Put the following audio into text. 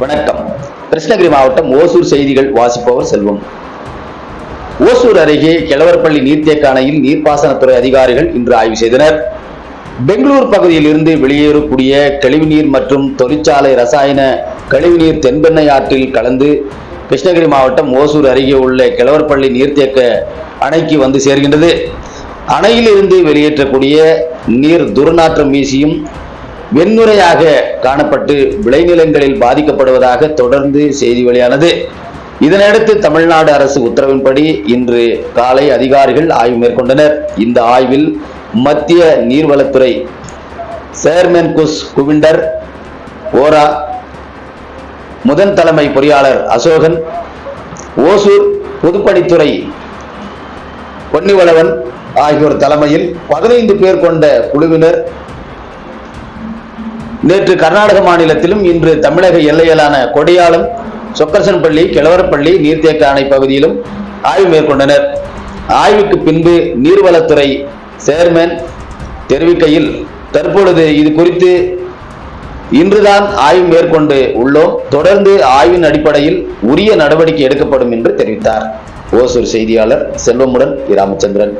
வணக்கம். கிருஷ்ணகிரி மாவட்டம் ஓசூர் செய்திகள் வாசிப்பவர் செல்வம். ஓசூர் அருகே கிழவர்பள்ளி நீர்த்தேக்க அணையில் நீர்ப்பாசனத்துறை அதிகாரிகள் இன்று ஆய்வு செய்தனர். பெங்களூர் பகுதியில் இருந்து வெளியேறக்கூடிய கழிவுநீர் மற்றும் தொழிற்சாலை ரசாயன கழிவுநீர் தென்பெண்ணை ஆற்றில் கலந்து கிருஷ்ணகிரி மாவட்டம் ஓசூர் அருகே உள்ள கிழவர்பள்ளி நீர்த்தேக்க அணைக்கு வந்து சேர்கின்றது. அணையிலிருந்து வெளியேற்றக்கூடிய நீர் துர்நாற்றம் வீசியும் வெண்முறையாக காணப்பட்டு விளைநிலங்களில் பாதிக்கப்படுவதாக தொடர்ந்து செய்தி வெளியானது. இதனையடுத்து தமிழ்நாடு அரசு உத்தரவின்படி இன்று காலை அதிகாரிகள் ஆய்வு மேற்கொண்டனர். இந்த ஆய்வில் மத்திய நீர்வளத்துறை சேர்மன் குஸ் குவிண்டர் ஓரா முதன் தலைமை பொறியாளர் அசோகன் ஓசூர் பொதுப்பணித்துறை பொன்னிவளவன் ஆகியோர் தலைமையில் பதினைந்து பேர் கொண்ட குழுவினர். நேற்று கர்நாடக மாநிலத்திலும் இன்று தமிழக எல்லையிலான கொடியாலம் சொக்கரசன்பள்ளி கிழவரப்பள்ளி நீர்த்தேக்க அணை பகுதியிலும் ஆய்வு மேற்கொண்டனர். ஆய்வுக்கு பின்பு நீர்வளத்துறை சேர்மன் தெரிவிக்கையில் தற்பொழுது இது குறித்து இன்றுதான் ஆய்வு மேற்கொண்டு உள்ளோம். தொடர்ந்து ஆய்வின் அடிப்படையில் உரிய நடவடிக்கை எடுக்கப்படும் என்று தெரிவித்தார். ஓசூர் செய்தியாளர் செல்வமுடன் இராமச்சந்திரன்.